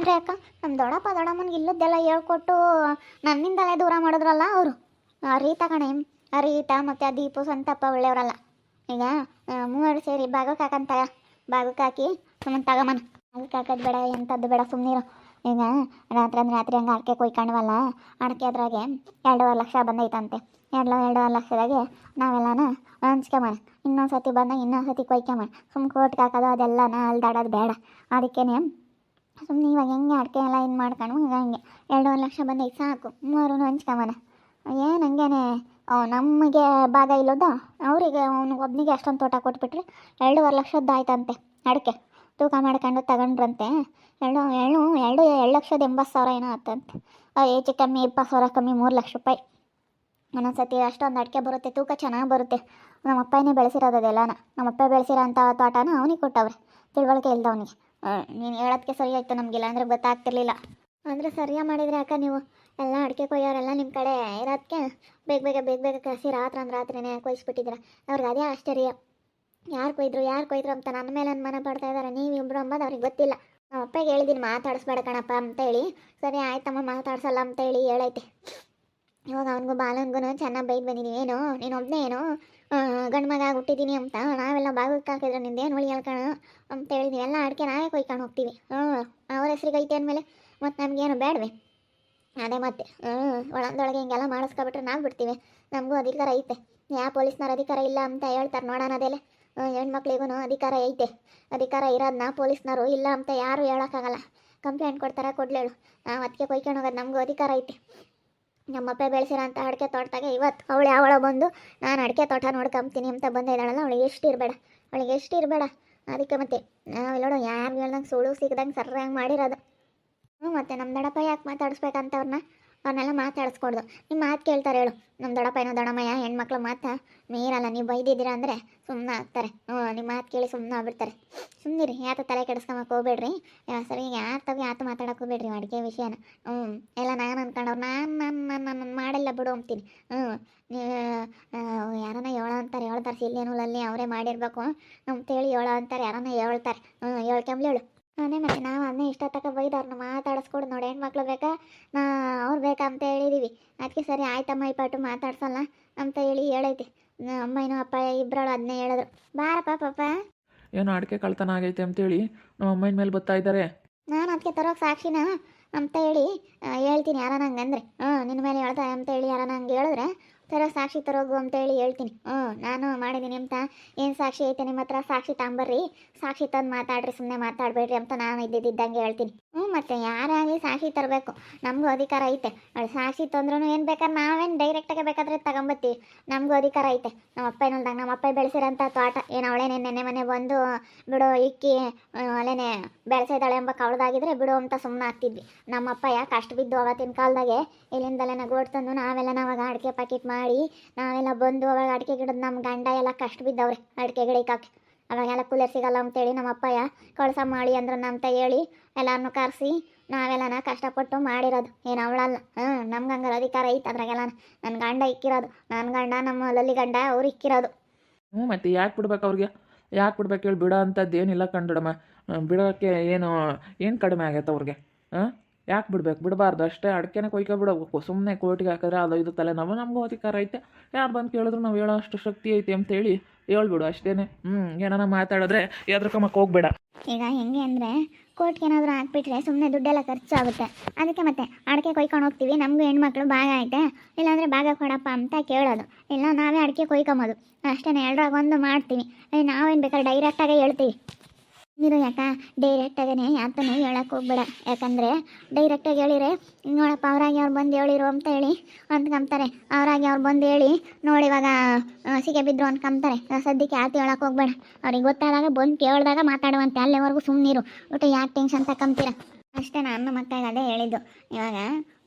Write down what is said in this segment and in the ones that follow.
ಮಾಡ್ರಿ ಅಕ್ಕ? ನಮ್ಮ ದೊಡ್ಡಪ್ಪ ದೊಡ್ಡಮ್ಮನಿಗೆ ಇಲ್ಲದ್ದೆಲ್ಲ ಹೇಳ್ಕೊಟ್ಟು ನನ್ನಿಂದಲೇ ದೂರ ಮಾಡಿದ್ರಲ್ಲ ಅವರು. ರೀತಾ ಕಣೆ ರೀತಾ ಮತ್ತು ಆ ದೀಪು, ಸಂತಪ್ಪ ಒಳ್ಳೆಯವರಲ್ಲ. ಈಗ ಮೂವರು ಸೇರಿ ಬಾಗಕ್ಕೆ ಹಾಕಂತಾಗ ಬಾಗಕ್ಕೆ ಹಾಕಿ ಸುಮ್ಮನೆ ತಗಮನ ಬಾಗಕ್ಕೆ ಹಾಕೋದು ಬೇಡ ಎಂಥದ್ದು ಬೇಡ ಸುಮ್ಮನಿರು ಈಗ, ರಾತ್ರಿ ಅಂದ್ರೆ ರಾತ್ರಿ ಹಂಗೆ ಅಡಿಕೆ ಕೊಯ್ಕೊಂಡ್ವಲ್ಲ, ಅಡಿಕೆ ಅದ್ರಾಗೆ ಎರಡೂವರೆ ಲಕ್ಷ ಬಂದೈತಂತೆ. ಎರಡು ಎರಡೂವರೆ ಲಕ್ಷದಾಗೆ ನಾವೆಲ್ಲನ ಹಂಚ್ಕೊಂಬಣ ಇನ್ನೊಂದು ಸತಿ ಬಂದಾಗ ಇನ್ನೊಂದು ಸತಿ ಕೊಯ್ಕೊಂಬಣ ಸುಮ್ಮನೆ ಕೋಟ್ಗೆ ಹಾಕೋದು ಅದೆಲ್ಲನ ಅಲ್ದಾಡೋದು ಬೇಡ. ಅದಕ್ಕೇನೆ ಸುಮ್ಮನೆ ಇವಾಗ ಹೆಂಗೆ ಅಡಿಕೆ ಎಲ್ಲ ಇದು ಮಾಡ್ಕೊಂಡು ಈಗ ಹಂಗೆ. ಎರಡೂವರೆ ಲಕ್ಷ ಬಂದೈತೆ ಸಾಕು. ಮೂರು ಹಂಚ್ಕೊಂಬನ. ಏನು ಹಂಗೇನೆ? ನಮಗೆ ಭಾಗ ಇಲ್ಲೋದ ಅವರಿಗೆ ಅವ್ನು ಒಬ್ಬನಿಗೆ ಅಷ್ಟೊಂದು ತೋಟ ಕೊಟ್ಬಿಟ್ರೆ ಎರಡೂವರೆ ಲಕ್ಷದ್ದು ಆಯ್ತಂತೆ ಅಡಿಕೆ. ತೂಕ ಮಾಡ್ಕೊಂಡು ತಗೊಂಡ್ರಂತೆ. ಎರಡು ಎರಡು ಎರಡು ಎರಡು ಲಕ್ಷದ ಎಂಬತ್ತು ಸಾವಿರ ಏನೋ ಆತಂತೆ. ಹೆಚ್ಚು ಕಮ್ಮಿ, ಇಪ್ಪತ್ತು ಸಾವಿರ ಕಮ್ಮಿ, ಮೂರು ಲಕ್ಷ ರೂಪಾಯಿ. ಒಂದೊಂದು ಸತಿ ಅಷ್ಟೊಂದು ಅಡಿಕೆ ಬರುತ್ತೆ, ತೂಕ ಚೆನ್ನಾಗಿ ಬರುತ್ತೆ. ನಮ್ಮ ಅಪ್ಪನೇ ಬೆಳೆಸಿರೋದು ಅದೆಲ್ಲನ. ನಮ್ಮ ಅಪ್ಪ ಬೆಳೆಸಿರೋ ಅಂಥ ತೋಟನ ಅವನಿಗೆ ಕೊಟ್ಟವ್ರೆ. ತಿಳುವಳಿಕೆ ಇಲ್ದವನಿಗೆ. ನೀನು ಹೇಳೋದಕ್ಕೆ ಸರಿ ಆಯಿತು ನಮಗಿಲ್ಲ ಅಂದರೆ ಗೊತ್ತಾಗ್ತಿರ್ಲಿಲ್ಲ. ಅಂದರೆ ಸರಿಯಾಗಿ ಮಾಡಿದರೆ ಅಕ್ಕ ನೀವು. ಎಲ್ಲ ಅಡಿಕೆ ಕೊಯ್ಯೋರೆಲ್ಲ ನಿಮ್ಮ ಕಡೆ ಇರೋದಕ್ಕೆ ಬೇಗ ಬೇಗ ಬೇಗ ಬೇಗ ಕಸಿ ರಾತ್ರಿ ಅಂದ್ರೆ ರಾತ್ರಿನೇ ಕೊಯ್ಸ್ಬಿಟ್ಟಿದ್ದೀರ. ಅವ್ರಿಗೆ ಅದೇ ಆಶ್ಚರ್ಯ. ಯಾರು ಕೊಯ್ದ್ರು ಯಾರು ಕೊಯ್ದ್ರು ಅಂತ ನನ್ನ ಮೇಲೆ ಅನುಮಾನ ಪಡ್ತಾ ಇದ್ದಾರೆ ನೀವು ಇಬ್ಬರು ಅಂಬೋದು ಅವ್ರಿಗೆ ಗೊತ್ತಿಲ್ಲ. ನಮ್ಮ ಅಪ್ಪಗೆ ಹೇಳಿದ್ದೀನಿ ಮಾತಾಡಿಸ್ಬೇಡ ಕಣಪ್ಪ ಅಂತೇಳಿ ಸರಿ ಆಯ್ತಮ್ಮ, ಮಾತಾಡ್ಸಲ್ಲ ಅಂತ ಹೇಳಿ ಹೇಳೈತೆ. ಇವಾಗ ಅವನಿಗೂ ಬಾಲನ್ಗೂ ಚೆನ್ನಾಗಿ ಬೈದು ಬಂದಿದ್ದೀನಿ ಏನು? ನೀನು ಒಬ್ಬನೇ ಏನು? ಗಂಡು ಮಗ ಹುಟ್ಟಿದ್ದೀನಿ ಅಂತ ನಾವೆಲ್ಲ ಭಾಗಕ್ಕೆ ಹಾಕಿದ್ರೆ ನಿಂದೇನು ಉಳಿ ಹೇಳ್ಕಣ ಅಂತ ಹೇಳಿದ್ವಿ. ಎಲ್ಲ ಅಡಿಕೆ ನಾವೇ ಕೊಯ್ಕೊಂಡು ಹೋಗ್ತೀವಿ. ಹ್ಞೂ ಅವ್ರ ಹೆಸ್ರಿಗೆ ಐತೆ ಅಂದಮೇಲೆ ಮತ್ತು ನಮಗೇನು ಬೇಡವೆ ಅದೇ ಮತ್ತೆ. ಹ್ಞೂ ಒಳಂದೊಳಗೆ ಹಿಂಗೆಲ್ಲ ಮಾಡಿಸ್ಕೊಬಿಟ್ರೆ ನಾವು ಬಿಡ್ತೀವಿ. ನಮಗೂ ಅಧಿಕಾರ ಐತೆ. ಯಾವ ಪೊಲೀಸ್ನವ್ರ ಅಧಿಕಾರ ಇಲ್ಲ ಅಂತ ಹೇಳ್ತಾರೆ ನೋಡೋಣ ಅದೆಲ್ಲ ಹೆಣ್ಮಕ್ಳಿಗೂ ಅಧಿಕಾರ ಐತೆ. ಅಧಿಕಾರ ಇರೋದನ್ನ ಪೊಲೀಸ್ನವರು ಇಲ್ಲ ಅಂತ ಯಾರು ಹೇಳೋಕ್ಕಾಗಲ್ಲ. ಕಂಪ್ಲೇಂಟ್ ಕೊಡ್ತಾರೆ, ಕೊಡ್ಲೇಳು. ನಾವು ಅದಕ್ಕೆ ಕೊಯ್ಕೊಂಡು ಹೋಗೋದು ನಮಗೂ ಅಧಿಕಾರ ಐತೆ. ನಮ್ಮಪ್ಪ ಬೆಳೆಸಿರೋಂಥ ಅಡಿಕೆ ತೋಟದಾಗ ಇವತ್ತು ಅವಳು ಯಾವಳ ಬಂದು, ನಾನು ಅಡಿಕೆ ತೋಟ ನೋಡ್ಕೊಂತೀನಿ ಅಂತ ಬಂದಿದ್ದಾಳಲ್ಲ ಅವಳಿಗೆ ಎಷ್ಟು ಇರಬೇಡ, ಅವಳಿಗೆ ಎಷ್ಟು ಇರಬೇಡ. ಅದಕ್ಕೆ ಮತ್ತೆ ನಾವು ನೋಡು ಯಾರು ಹೇಳ್ದಂಗೆ ಸುಳ್ಳು ಸಿಗ್ದಂಗೆ ಸರ್ರಂಗೆ ಮಾಡಿರೋದು. ಹ್ಞೂ, ಮತ್ತೆ ನಮ್ಮ ದಡಪ್ಪ ಯಾಕೆ ಮಾತಾಡಿಸ್ಬೇಕಂತ ಅವ್ರನ್ನ ಅವ್ರನ್ನೆಲ್ಲ ಮಾತಾಡಿಸ್ಕೊಡ್ದು. ನಿಮ್ಮ ಮಾತು ಕೇಳ್ತಾರೆ ಹೇಳು. ನಮ್ಮ ದೊಡ್ಡಪ್ಪ ಏನೋ ದೊಡ್ಡಮ್ಮಯ್ಯ, ಹೆಣ್ಮಕ್ಳು ಮಾತಾ ಮೀರಲ್ಲ, ನೀವು ಬೈದಿದ್ದೀರಾ ಅಂದರೆ ಸುಮ್ಮನೆ ಆಗ್ತಾರೆ. ಹ್ಞೂ ನಿಮ್ಮ ಮಾತು ಕೇಳಿ ಸುಮ್ಮನೆ ಆಗ್ಬಿಡ್ತಾರೆ ಸುಮ್ಮನಿರಿ ಯಾತ ತಲೆ ಕೆಡಿಸ್ಕೊಂಬಕ್ಕೆ ಹೋಗ್ಬೇಡ್ರಿ. ಸರಿ ಯಾರು ತವಿ ಯಾತು ಮಾತಾಡಕ್ಕೆ ಹೋಗ್ಬೇಡ್ರಿ ಅಡುಗೆ ವಿಷಯನ. ಹ್ಞೂ, ಎಲ್ಲ ನಾನು ಅನ್ಕೊಂಡವ್ರು, ನಾನು ನಾನು ನಾನು ನಾನು ಮಾಡಿಲ್ಲ ಬಿಡು ಅಂತೀನಿ. ಹ್ಞೂ, ನೀವು ಯಾರನ್ನ ಹೇಳೋ ಅಂತಾರೆ ಹೇಳ್ತಾರೆ ಸಿಲ್ಲೇನೂಲಲ್ಲಿ ಅವರೇ ಮಾಡಿರ್ಬೇಕು. ತೇಳಿ ಹೇಳೋ ಅಂತಾರೆ, ಯಾರನ್ನ ಹೇಳ್ತಾರೆ ಹ್ಞೂ ಹೇಳ್ಕೊಂಬ್ಲೇಳು ಅದೇ ಮತ್ತೆ ನಾವು ಅದನ್ನೇ ಇಷ್ಟ ತಕ ಬೈದವ್ರನ್ನ ಮಾತಾಡಿಸ್ಕೊಡು ನೋಡಿ ಹೆಣ್ಮಕ್ಳು ಬೇಕಾ? ನಾ ಅವ್ರು ಬೇಕಾ ಅಂತ ಹೇಳಿದೀವಿ. ಅದಕ್ಕೆ ಸರಿ ಆಯ್ತಮ್ಮ ಈ ಪಾಟು ಮಾತಾಡ್ಸಲ್ಲ ಅಂತ ಹೇಳಿ ಹೇಳೈತಿ. ಅಮ್ಮನೂ ಅಪ್ಪ ಇಬ್ಬರಳು ಅದನ್ನೇ ಹೇಳಿದ್ರು. ಬಾರಪ್ಪ ಪಾಪ. ಏನೋ ಅಡಿಕೆ ಕಳ್ತನ ಆಗೈತೆ ಅಂತೇಳಿ ನಮ್ಮ ಅಮ್ಮನ ಮೇಲೆ ಬರ್ತಾ ಇದ್ದಾರೆ. ನಾನು ಅದಕ್ಕೆ ತರೋಕೆ ಸಾಕ್ಷಿನ ಅಂತ ಹೇಳಿ ಹೇಳ್ತೀನಿ ಯಾರನ್ನ ಹಂಗಂದ್ರೆ. ಹ್ಞೂ ನಿನ್ನ ಮೇಲೆ ಹೇಳ್ತಾರೆ ಅಂತ ಹೇಳಿ ಯಾರನ್ನ ಹಂಗೆ ಹೇಳಿದ್ರೆ ತರೋ ಸಾಕ್ಷಿ ತರೋಗು ಅಂತ ಹೇಳಿ ಹೇಳ್ತೀನಿ. ಹ್ಞೂ ನಾನು ಮಾಡಿದ್ದೀನಿ ಅಂತ. ಏನು ಸಾಕ್ಷಿ ಐತೆ ನಿಮ್ಮ ಹತ್ರ ಸಾಕ್ಷಿ ತಗೊಂಬರ್ರಿ ಸಾಕ್ಷಿ ತಂದು ಮಾತಾಡ್ರಿ ಸುಮ್ಮನೆ ಮಾತಾಡಬೇಡ್ರಿ ಅಂತ ನಾನು ಇದ್ದಿದ್ದಂಗೆ ಹೇಳ್ತೀನಿ. ಹ್ಞೂ ಮತ್ತೆ ಯಾರಾಗಲಿ ಸಾಕ್ಷಿ ತರಬೇಕು. ನಮಗೂ ಅಧಿಕಾರ ಐತೆ. ಅವಳು ಸಾಕ್ಷಿ ತಂದ್ರೂ ಏನು ಬೇಕಾದ್ರೆ ನಾವೇನು ಡೈರೆಕ್ಟಾಗಿ ಬೇಕಾದ್ರೆ ತಗೊಂಬತ್ತೀವಿ. ನಮಗೂ ಅಧಿಕಾರ ಐತೆ. ನಮ್ಮ ಅಪ್ಪ ಏನಲ್ದಾಗ ನಮ್ಮ ಅಪ್ಪ ಬೆಳೆಸಿರೋಂಥ ತೋಟ, ಏನು ಅವಳೇನೆ ನೆನ್ನೆ ಮನೆ ಬಂದು, ಬಿಡು, ಇಕ್ಕಿ ಅಲ್ಲೇನೆ ಬೆಳೆಸಿದಾಳೆ ಎಂಬ ಕವಳ್ದಾಗಿದ್ರೆ ಬಿಡು ಅಂತ ಸುಮ್ಮನೆ ಆಗ್ತಿದ್ವಿ. ನಮ್ಮಪ್ಪ ಯಾಕೆ ಅಷ್ಟು ಬಿದ್ದು ಅವತ್ತಿನ ಕಾಲದಾಗೆ, ಇಲ್ಲಿಂದಲೇ ನಗೋಡ್ ತಂದು ನಾವೆಲ್ಲ ನಾವಾಗ ಅಡಿಕೆ ಪ್ಯಾಕೆಟ್ ಮಾಡಿ, ನಾವೆಲ್ಲ ಬಂದು ಅವಾಗ ಅಡಿಕೆ ಗಿಡದ ನಮ್ಮ ಗಂಡ ಎಲ್ಲ ಕಷ್ಟ ಬಿದ್ದವ್ರೆ, ಅಡಿಕೆ ಗಿಡಕ್ಕೆ ಅವಾಗೆಲ್ಲ ಕೂಲರ್ ಸಿಗಲ್ಲ ಅಂತೇಳಿ ನಮ್ಮ ಅಪ್ಪಯ್ಯ ಕಳ್ಸ ಮಾಡಿ ಅಂದ್ರೆ ಅಂತ ಹೇಳಿ ಎಲ್ಲರನ್ನೂ ಕರೆಸಿ ನಾವೆಲ್ಲನ ಕಷ್ಟಪಟ್ಟು ಮಾಡಿರೋದು. ಏನು ಅವಳಲ್ಲ. ಹ್ಞೂ ನಮ್ಗೆ ಹಂಗಾರೆ ಅಧಿಕಾರ ಐತೆ ಅದ್ರಾಗೆಲ್ಲ ನನ್ನ ಗಂಡ ಇಕ್ಕಿರೋದು. ನನ್ನ ಗಂಡ ನಮ್ಮ ಲಲ್ಲಿ ಗಂಡ ಅವ್ರು ಇಕ್ಕಿರೋದು. ಹ್ಞೂ ಮತ್ತೆ ಯಾಕೆ ಬಿಡ್ಬೇಕು ಅವ್ರಿಗೆ? ಯಾಕೆ ಬಿಡ್ಬೇಕು ಹೇಳಿ, ಬಿಡೋ ಅಂಥದ್ದು ಏನಿಲ್ಲ ಕಂಡಡಮ್ಮ ಬಿಡೋಕ್ಕೆ ಏನು ಏನು ಕಡಿಮೆ ಆಗೈತೆ ಅವ್ರಿಗೆ? ಹಾಂ ಯಾಕೆ ಬಿಡ್ಬೇಕು? ಬಿಡಬಾರ್ದು. ಅಷ್ಟೇ ಅಡಿಕೆನ ಕೊಯ್ಕೊಬಿಡಬೇಕು ಸುಮ್ಮನೆ ಕೋರ್ಟಿಗೆ ಹಾಕಿದ್ರೆ ಅದು ಇದು ತಲೆ ನಮ್ಮ ನಮಗೂ ಅಧಿಕಾರ ಐತೆ. ಯಾರು ಬಂದು ಕೇಳಿದ್ರು ನಾವು ಹೇಳೋ ಅಷ್ಟು ಶಕ್ತಿ ಐತೆ ಅಂತೇಳಿ ಹೇಳ್ಬಿಡು ಅಷ್ಟೇ ಹ್ಞೂ ಏನಾರ ಮಾತಾಡಿದ್ರೆ ಎದ್ರಕಮ್ಮಕ್ಕೆ ಹೋಗ್ಬೇಡ. ಈಗ ಹೆಂಗೆ ಅಂದರೆ ಕೋರ್ಟ್ಗೆ ಏನಾದರೂ ಹಾಕ್ಬಿಟ್ರೆ ಸುಮ್ಮನೆ ದುಡ್ಡೆಲ್ಲ ಖರ್ಚಾಗುತ್ತೆ. ಅದಕ್ಕೆ ಮತ್ತೆ ಅಡಿಕೆ ಕೊಯ್ಕೊಂಡು ಹೋಗ್ತೀವಿ. ನಮಗೂ ಹೆಣ್ಮಕ್ಳು ಭಾಗ ಐತೆ. ಇಲ್ಲಾಂದರೆ ಭಾಗ ಕೊಡಪ್ಪ ಅಂತ ಕೇಳೋದು. ಇಲ್ಲ ನಾವೇ ಅಡಿಕೆ ಕೊಯ್ಕೊಂಬೋದು. ಅಷ್ಟೇ ಎರಡರಾಗ ಒಂದು ಮಾಡ್ತೀವಿ. ನಾವೇನು ಬೇಕಾದ್ರೆ ಡೈರೆಕ್ಟಾಗೇ ಹೇಳ್ತೀವಿ. ನೀರು ಯಾಕ ಡೈರೆಕ್ಟಾಗೇ ಯಾತನೂ ಹೇಳಕ್ಕೆ ಹೋಗ್ಬೇಡ. ಯಾಕಂದರೆ ಡೈರೆಕ್ಟಾಗಿ ಹೇಳಿರೆ ನೋಡಪ್ಪ, ಅವ್ರಾಗಿ ಅವ್ರು ಬಂದು ಹೇಳಿರು ಅಂತ ಹೇಳಿ ಅಂದ್ಕೊಂತಾರೆ ಅವರಾಗಿ ಅವ್ರು ಬಂದು ಹೇಳಿ ನೋಡಿ ಇವಾಗ ಸಿಗೆ ಬಿದ್ರು ಅಂದ್ಕೊಂತಾರೆ ಸದ್ಯಕ್ಕೆ ಯಾತು ಹೇಳಕ್ಕೆ ಹೋಗ್ಬೇಡ. ಅವ್ರಿಗೆ ಗೊತ್ತಾದಾಗ ಬಂದು ಕೇಳಿದಾಗ ಮಾತಾಡುವಂತೆ, ಅಲ್ಲಿವರೆಗೂ ಸುಮ್ಮನಿರು ಒಟ್ಟು ಯಾಕೆ ಟೆನ್ಷನ್ ತಕೊಂತೀರ ಅಷ್ಟೇ ನಾನು ಮಕ್ಕಳಿಗೆ ಅದೇ ಹೇಳಿದ್ದು. ಇವಾಗ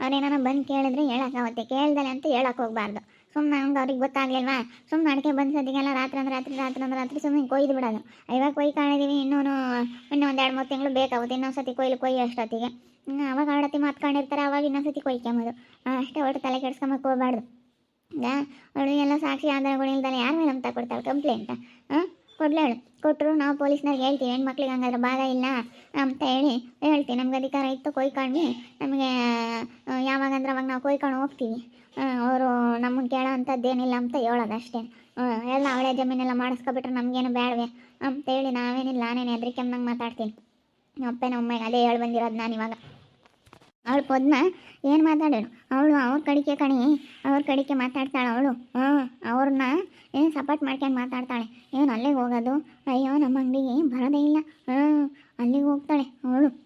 ಅವ್ರೇನಾರ ಬಂದು ಕೇಳಿದ್ರೆ ಹೇಳೋಕ್ಕಾಗುತ್ತೆ ಕೇಳ್ದಲೆ ಅಂತ ಹೇಳಕ್ಕೆ ಹೋಗ್ಬಾರ್ದು. ಸುಮ್ಮನೆ ಹಂಗೆ ಅವ್ರಿಗೆ ಗೊತ್ತಾಗ್ಲಿಲ್ವಾ? ಸುಮ್ಮನೆ ಅಡಿಕೆ ಬಂದು ಸದ್ಯಗೆಲ್ಲ ರಾತ್ರಿ ಅಂದ್ರೆ ರಾತ್ರಿ ರಾತ್ರಿ ಅಂದ್ರೆ ರಾತ್ರಿ ಸುಮ್ಮನೆ ಕೊಯ್ದು ಬಿಡೋದು. ಇವಾಗ ಕೊಯ್ ಕಾಣಿದೀವಿ ಇನ್ನೂ ಇನ್ನೂ ಒಂದು ಎರಡು ಮೂರು ತಿಂಗಳು ಬೇಕಾಗುತ್ತೆ, ಇನ್ನೊಂದು ಸತಿ ಕೊಯ್ಲು ಕೊಯ್ಯಿ ಅಷ್ಟೊತ್ತಿಗೆ. ಅವಾಗ ಆಡತಿ ಮಾತ್ಕೊಂಡಿರ್ತಾರೆ ಅವಾಗ ಇನ್ನೊಂದು ಸತಿ ಕೊಯ್ಕೊಂಬೋದು. ಅಷ್ಟೇ ಒಟ್ಟು ತಲೆ ಕೆಡ್ಸ್ಕೊಂಬಕ್ಕೆ ಹೋಗ್ಬಾರ್ದು. ಅವಳಿಗೆಲ್ಲ ಸಾಕ್ಷಿ ಆಧಾರಗಳು ಇಲ್ದಲೆ ಯಾರ ಮೇಲೆ ನಮ್ಮ ಕೊಡ್ತಾಳೆ? ಕಂಪ್ಲೇಂಟ್ ಹಾಂ? ಕೊಡ್ಲೇಳು ಕೊಟ್ಟರು ನಾವು ಪೊಲೀಸ್ನವ್ರಿಗೆ ಹೇಳ್ತೀವಿ, ಹೆಣ್ಮಕ್ಳಿಗೆ ಹಂಗಾದ್ರೆ ಭಾಗ ಇಲ್ಲ ಅಂತ ಹೇಳಿ ಹೇಳ್ತೀವಿ. ನಮ್ಗೆ ಅಧಿಕಾರ ಇತ್ತು ಕೊಯ್ಕೊಂಡು ನಮಗೆ ಯಾವಾಗಂದ್ರೆ ಅವಾಗ ನಾವು ಕೊಯ್ಕೊಂಡು ಹೋಗ್ತೀವಿ. ಅವರು ನಮ್ಮನ್ನು ಕೇಳೋ ಅಂಥದ್ದೇನಿಲ್ಲ ಅಂತ ಹೇಳೋದು ಅಷ್ಟೇ. ಎಲ್ಲ ಅವಳೆ ಜಮೀನೆಲ್ಲ ಮಾಡಿಸ್ಕೊಬಿಟ್ರೆ ನಮಗೇನು ಬೇಡವೆ ಅಂತೇಳಿ ನಾವೇನಿಲ್ಲ, ನಾನೇನು ಹೆದ್ರಿಕೆಮ್ನಂಗೆ ಮಾತಾಡ್ತೀನಿ. ಅಪ್ಪನ ಒಮ್ಮೆಗೆ ಅದೇ ಹೇಳಿ ಬಂದಿರೋದು ನಾನು ಇವಾಗ ಅವಳು ಪದ್ಮ ಏನು ಮಾತಾಡೋಳು ಅವಳು ಅವ್ರ ಕಡಿಕೆ ಕಣಿ, ಅವ್ರ ಕಡಿಕೆ ಮಾತಾಡ್ತಾಳೆ ಅವಳು. ಹ್ಞೂ ಅವ್ರನ್ನ ಏನು ಸಪೋರ್ಟ್ ಮಾಡ್ಕೊಂಡು ಮಾತಾಡ್ತಾಳೆ? ಏನು ಅಲ್ಲಿಗೆ ಹೋಗೋದು? ಅಯ್ಯೋ, ನಮ್ಮ ಅಂಗಡಿಗೆ ಬರೋದೇ ಇಲ್ಲ. ಹ್ಞೂ ಅಲ್ಲಿಗೆ ಹೋಗ್ತಾಳೆ ಅವಳು.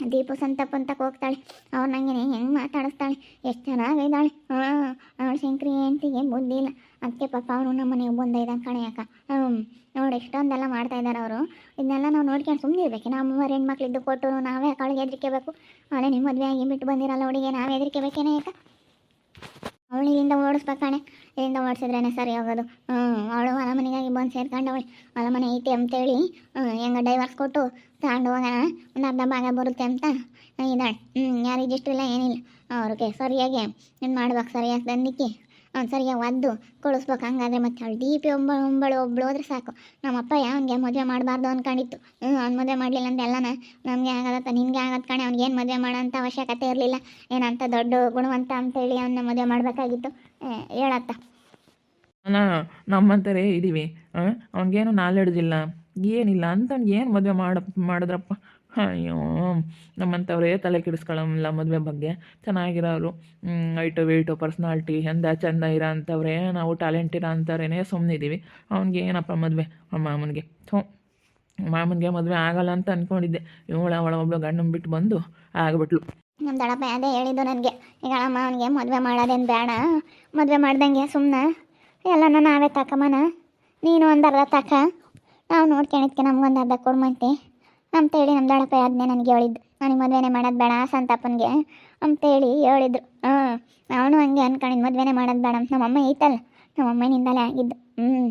ದೀಪು ಸಂತಪ್ಪ ಅಂತ ಹೋಗ್ತಾಳೆ ಅವ್ರು ನನಗೆ ಹೆಂಗೆ ಮಾತಾಡಿಸ್ತಾಳೆ. ಎಷ್ಟು ಚೆನ್ನಾಗಿದ್ದಾಳೆ ಹಾಂ, ಅವಳು ಶಂಕರಿ ಹೆಂಡ್ತಿಗೆ ಬುದ್ಧಿ ಇಲ್ಲ. ಅದಕ್ಕೆ ಪಾಪ ಅವರು ನಮ್ಮ ಮನೆಗೆ ಬಂದಿದ್ದಾನೆ ಕಣೆ ಅಕ್ಕ. ಹ್ಞೂ ನೋಡಿ ಎಷ್ಟೊಂದೆಲ್ಲ ಮಾಡ್ತಾ ಇದ್ದಾರೆ ಅವರು. ಇದನ್ನೆಲ್ಲ ನಾವು ನೋಡ್ಕೊಂಡು ಸುಮ್ಮನೆ ಇರ್ಬೇಕು. ನಾವು ಮೂವರು ಹೆಣ್ಮಕ್ಳಿದ್ದು ಕೊಟ್ಟು ನಾವೇ ಕಾಳಿಗೆ ಹೆದರಿಕೆಬೇಕು ಅವಳೇ ನಿಮ್ಮ ಮದುವೆ ಆಗಿ ಬಿಟ್ಟು ಬಂದಿರಲ್ಲ ಅವಳಿಗೆ ನಾವೇ ಹೆದರಿಕೆಬೇಕೇನೆ ಯಾಕೆ ಅವಳು ಇಲ್ಲಿಂದ ಓಡಿಸ್ಬೇಕಾಣೆ ಇಲ್ಲಿಂದ ಓಡಿಸಿದ್ರೇನೆ ಸರಿ ಹೋಗೋದು ಹ್ಞೂ ಅವಳು ಹೊಲ ಮನೆಗಾಗಿ ಬಂದು ಅವಳು ಹೊಲ ಮನೆ ಐತೆ ಅಂತೇಳಿ ಹೆಂಗೆ ಡೈವರ್ಸ್ ಕೊಟ್ಟು ತಗೊಂಡು ಹೋಗೋಣ. ಒಂದು ಅರ್ಧ ಭಾಗ ಬರುತ್ತೆ ಅಂತ ಇದ್ದಾಳೆ. ಹ್ಞೂ ಯಾರಿಗೆ ಇಷ್ಟಿಲ್ಲ ಇಲ್ಲ, ಏನಿಲ್ಲ. ಅವ್ರಿಗೆ ಸರಿಯಾಗಿ ಏನು ಮಾಡ್ಬೇಕು, ಸರಿಯಾಗಿ ತಂದಿಕ್ಕಿ. ಅವ್ನು ಸರಿಯಾಗಿ ಒದ್ದು ಕೊಡಿಸ್ಬೇಕು. ಹಂಗಾದ್ರೆ ಮತ್ತೆ ಅವಳು ದೀಪಿ ಒಬ್ಬ ಒಬ್ಬಳು ಒಬ್ಳು ಹೋದ್ರೆ ಸಾಕು. ನಮ್ಮಪ್ಪ ಅವನಿಗೆ ಮದುವೆ ಮಾಡಬಾರ್ದು ಅಂದ್ಕೊಂಡಿತ್ತು ಹ್ಞೂ ಅವ್ನು ಮದುವೆ ಮಾಡಲಿಲ್ಲ ಅಂತ ಎಲ್ಲನ ನಮಗೆ ಆಗತ್ತ, ನಿನಗೆ ಆಗತ್ತೆ ಕಣೆ. ಅವ್ನಿಗೇನು ಮದುವೆ ಮಾಡೋಂಥ ಅವಶ್ಯಕತೆ ಇರಲಿಲ್ಲ. ಏನಂತ ದೊಡ್ಡ ಗುಣವಂತ ಅಂತೇಳಿ ಅವನ್ನ ಮದುವೆ ಮಾಡಬೇಕಾಗಿತ್ತು. ಹೇಳತ್ತ. ಅಲ್ಲ ನಮ್ಮಂತರೇ ಇದ್ದೀವಿ ಅವ್ನಿಗೇನು ನಾಲೆಡ್ಜ್ ಇಲ್ಲ. ಏನಿಲ್ಲ. ಅಂತ ಏನು ಮದುವೆ ಮಾಡ, ಮಾಡಿದ್ರಪ್ಪ? ಅಯ್ಯೋ ನಮ್ಮಂಥವ್ರೇ ತಲೆ ಕೆಡಿಸ್ಕೊಳ್ಳಲ್ಲ ಮದುವೆ ಬಗ್ಗೆ. ಚೆನ್ನಾಗಿರೋರು. ಐಟು ವೆಯ್ಟು ಪರ್ಸ್ನಾಲ್ಟಿ ಎಂದ ಚೆಂದ ಇರೋ ಅಂಥವ್ರೇ ನಾವು ಟ್ಯಾಲೆಂಟ್ ಇರೋ ಅಂಥವ್ರೇ ಸುಮ್ಮನಿದ್ದೀವಿ ಅವ್ನಿಗೆ ಏನಪ್ಪ ಮದುವೆ? ನಮ್ಮ ಮಾಮನಿಗೆ. ಥೂ, ಮಾಮನಿಗೆ ಮದುವೆ ಆಗಲ್ಲ ಅಂತ ಅಂದ್ಕೊಂಡಿದ್ದೆ ಇವಳ, ಅವಳ ಒಬ್ಳು ಗಂಡನ ಬಿಟ್ಟು ಬಂದು ಆಗ್ಬಿಟ್ಲು. ನಮ್ಮ ದಡಪ್ಪ ಅದೇ ಹೇಳಿದ್ದು ನನಗೆ. ಈಗ ಅಮ್ಮ ಅವನಿಗೆ ಮದುವೆ ಮಾಡೋದೇನು ಬೇಡ ಮದುವೆ ಮಾಡ್ದಂಗೆ ಸುಮ್ಮನೆ ಎಲ್ಲನೂ ನಾವೇ ತಕಮನ ನೀನು ಒಂದು ಅರ್ಧ ತಕ. ನಾವು ನೋಡ್ಕೊಂಡಿದ್ಕೆ ನಮ್ಗೊಂದು ಅರ್ಧ ಕೊಡ್ಮಂತಿ. ಅಂತೇಳಿ ನಮ್ಮ ದೊಡ್ಡಪ್ಪ ಅದನ್ನೇ ನನಗೆ ಹೇಳಿದ್ದು. ನನಗೆ ಮದುವೆನೇ ಮಾಡೋದು ಬೇಡ ಸಂತಪ್ಪನಿಗೆ ಅಂತೇಳಿ ಹೇಳಿದ್ರು. ಹಾಂ, ಅವನು ಹಂಗೆ ಅನ್ಕೊಂಡಿದ್ದು ಮದುವೆನೇ ಮಾಡೋದು ಬೇಡ ಅಂತ ನಮ್ಮಮ್ಮ ಐತಲ್ಲ ನಮ್ಮಮ್ಮನಿಂದಲೇ ಆಗಿದ್ದು. ಹ್ಞೂ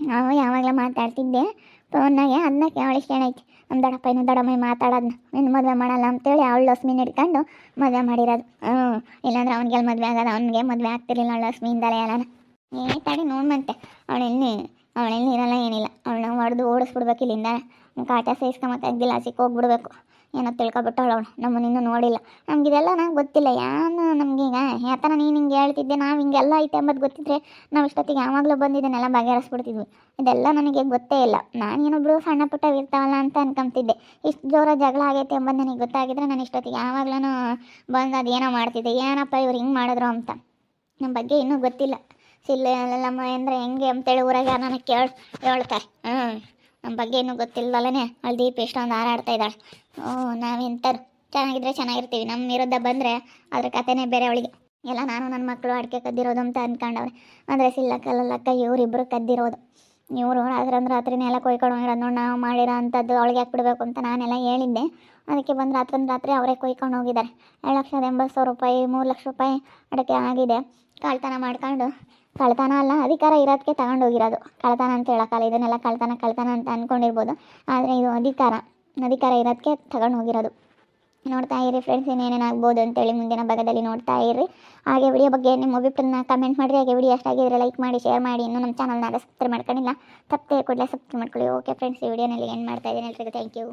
ನಾವು ಯಾವಾಗಲೂ ಮಾತಾಡ್ತಿದ್ದೆ ಫೋನ್ನಾಗೆ ಅದನ್ನ ಕೇಳಿಸ್ಕೊಂಡೈತಿ ನಮ್ಮ ದೊಡ್ಡಪ್ಪ ಇನ್ನು ದೊಡ್ಡಮ್ಮ ಮಾತಾಡೋದನ್ನ ಇನ್ನು ಮದುವೆ ಮಾಡಲ್ಲ ಅಂತೇಳಿ ಅವಳು ಲಕ್ಷ್ಮೀನ ಹಿಡ್ಕೊಂಡು ಮದುವೆ ಮಾಡಿರೋದು. ಹ್ಞೂ ಇಲ್ಲಾಂದ್ರೆ ಅವನಿಗೆಲ್ಲ ಮದುವೆ ಆಗೋದು ಅವನಿಗೆ ಮದುವೆ ಆಗ್ತಿರ್ಲಿಲ್ಲ ಲಕ್ಷ್ಮಿಯಿಂದಲೇ ಎಲ್ಲನ ಏ ತಡಿ ನೋಡ್ಮಂತೆ ಅವಳೆಲ್ಲಿ ಅವಳೆಲ್ಲಿ ಇರಲ್ಲ, ಏನಿಲ್ಲ. ಅವಳನ್ನ ಹೊಡೆದು ಓಡಿಸ್ಬಿಡ್ಬೇಕು ಇಲ್ಲಿಂದ ಕಾಟ ಸಹಿಸ್ಕೊಂಬಕ್ಕಾಗಿಲ್ಲ ಸಿಕ್ಕ ಹೋಗ್ಬಿಡ್ಬೇಕು. ಏನೋ ತಿಳ್ಕೊಬಿಟ್ಟವಳು ಅವಳು ನಮ್ಮನ್ನ ಇನ್ನೂ ನೋಡಿಲ್ಲ. ನಮ್ಗೆ ಇದೆಲ್ಲ ನಂಗೆ ಗೊತ್ತಿಲ್ಲ. ಯಾನು ನಮಗೀಗ ಯಾತನ ನೀನು ಹಿಂಗೆ ಹೇಳ್ತಿದ್ದೆ, ನಾವು ಹಿಂಗೆಲ್ಲ ಐತೆ ಅಂಬದು ಗೊತ್ತಿದ್ರೆ ನಾವು ಇಷ್ಟೊತ್ತಿಗೆ ಯಾವಾಗಲೂ ಬಂದಿದ್ದನ್ನೆಲ್ಲ ಬಗೆಹರಿಸ್ಬಿಡ್ತಿದ್ವಿ. ಇದೆಲ್ಲ ನನಗೆ ಗೊತ್ತೇ ಇಲ್ಲ. ನಾನು ಏನೊಬ್ರು ಸಣ್ಣ ಪುಟ್ಟ ಇರ್ತಾವಲ್ಲ ಅಂತ ಅನ್ಕೊಂತಿದ್ದೆ ಇಷ್ಟು ಜೋರ ಜಗಳ ಆಗೈತೆ ಎಂಬುದು ನನಗೆ ಗೊತ್ತಾಗಿದ್ರೆ ನಾನು ಇಷ್ಟೊತ್ತಿಗೆ ಯಾವಾಗ್ಲೂ ಬಂದು ಅದೇನೋ ಮಾಡ್ತಿದ್ದೆ. ಏನಪ್ಪ ಇವ್ರು ಹಿಂಗೆ ಮಾಡಿದ್ರು ಅಂತ. ನಮ್ಮ ಬಗ್ಗೆ ಇನ್ನೂ ಗೊತ್ತಿಲ್ಲ. ಸಿಲ್ಲೆಲ್ಲಮ್ಮ ಅಂದರೆ ಹೆಂಗೆ ಅಂತೇಳಿ ಊರಾಗ ನಾನು ಕೇಳಿ, ಹೇಳ್ತಾರೆ. ಹ್ಞೂ ನಮ್ಮ ಬಗ್ಗೆ ಏನೂ ಗೊತ್ತಿಲ್ಲದಲ್ಲೇ ಅಲ್ಲಿ ದೀಪ ಎಷ್ಟೊಂದು ಹಾರಾಡ್ತಾ ಇದ್ದಾಳೆ. ಓ ನಾವಿಂಥರು ಚೆನ್ನಾಗಿದ್ರೆ ಚೆನ್ನಾಗಿರ್ತೀವಿ. ನಮ್ಮ ವಿರುದ್ಧ ಬಂದರೆ ಅದ್ರ ಕಥೆನೇ ಬೇರೆ ಅವಳಿಗೆ. ಎಲ್ಲ ನಾನು ನನ್ನ ಮಕ್ಕಳು ಅಡಿಕೆ ಕದ್ದಿರೋದು ಅಂತ ಅಂದ್ಕೊಂಡವ್ರೆ ಅಂದರೆ ಸಿಲ್ಲ ಕಲ್ಲಕ್ಕ ಇವರಿಬ್ಬರು ಕದ್ದಿರೋದು. ಇವರು ರಾತ್ರಂದ್ರೆ ರಾತ್ರಿನೇ ಎಲ್ಲ ಕೊಯ್ಕೊಂಡು ಹೋಗಿರೋದು ನೋಡಿ, ನಾವು ಮಾಡಿರೋ ಅಂಥದ್ದು ಅವಳಿಗೆ ಹಾಕ್ಬಿಡ್ಬೇಕು ಅಂತ ನಾನೆಲ್ಲ ಹೇಳಿದ್ದೆ. ಅದಕ್ಕೆ ಬಂದು ರಾತ್ರಂದು ರಾತ್ರಿ ಅವರೇ ಕೊಯ್ಕೊಂಡು ಹೋಗಿದ್ದಾರೆ. ಎರಡು ಲಕ್ಷದ ಎಂಬತ್ತು ಸಾವಿರ ರೂಪಾಯಿ, ಮೂರು ಲಕ್ಷ ರೂಪಾಯಿ ಅಡಿಕೆ ಆಗಿದೆ. ಕಾಳ್ತನ ಮಾಡ್ಕೊಂಡು ಕಳ್ತನ ಅಲ್ಲ, ಅಧಿಕಾರ ಇರೋದಕ್ಕೆ ತಗೊಂಡೋಗಿರೋದು ಕಳ್ತನ ಅಂತ ಹೇಳೋಕ್ಕಲ್ಲ ಇದನ್ನೆಲ್ಲ ಕಳ್ತನ ಕಳ್ತನ ಅಂತ ಅಂದ್ಕೊಂಡಿರ್ಬೋದು ಆದರೆ ಇದು ಅಧಿಕಾರ. ಅಧಿಕಾರ ಇರೋದಕ್ಕೆ ತಗೊಂಡು ಹೋಗಿರೋದು. ನೋಡ್ತಾ ಇರಿ ಫ್ರೆಂಡ್ಸ್ ಇನ್ನೇನೇನಾಗ್ಬೋದು ಅಂತೇಳಿ ಮುಂದಿನ ಭಾಗದಲ್ಲಿ ನೋಡ್ತಾ ಇರಿ. ಹಾಗೆ ವಿಡಿಯೋ ಬಗ್ಗೆ ನಿಮ್ಮ ಅಭಿಪ್ರಾಯನ ಕಮೆಂಟ್ ಮಾಡಿರಿ. ಹಾಗೆ ವಿಡಿಯೋ ಎಷ್ಟಾಗಿದ್ರೆ ಲೈಕ್ ಮಾಡಿ ಶೇರ್ ಮಾಡಿ. ಇನ್ನೂ ನಮ್ಮ ಚಾನಲ್ನಾಗ ಸಬ್ಸ್ಕ್ರೈಬ್ ಮಾಡ್ಕೊಂಡಿಲ್ಲ, ತಪ್ಪದೆ ಕೂಡಲೇ ಸಬ್ಸ್ಕ್ರೈಬ್ ಮಾಡ್ಕೊಳ್ಳಿ. ಓಕೆ ಫ್ರೆಂಡ್ಸ್ ಈ ವಿಡಿಯೋನಲ್ಲಿ ಏನು ಮಾಡ್ತಾ ಇದ್ದೀನಿ ಎಲ್ರಿಗೂ. Thank you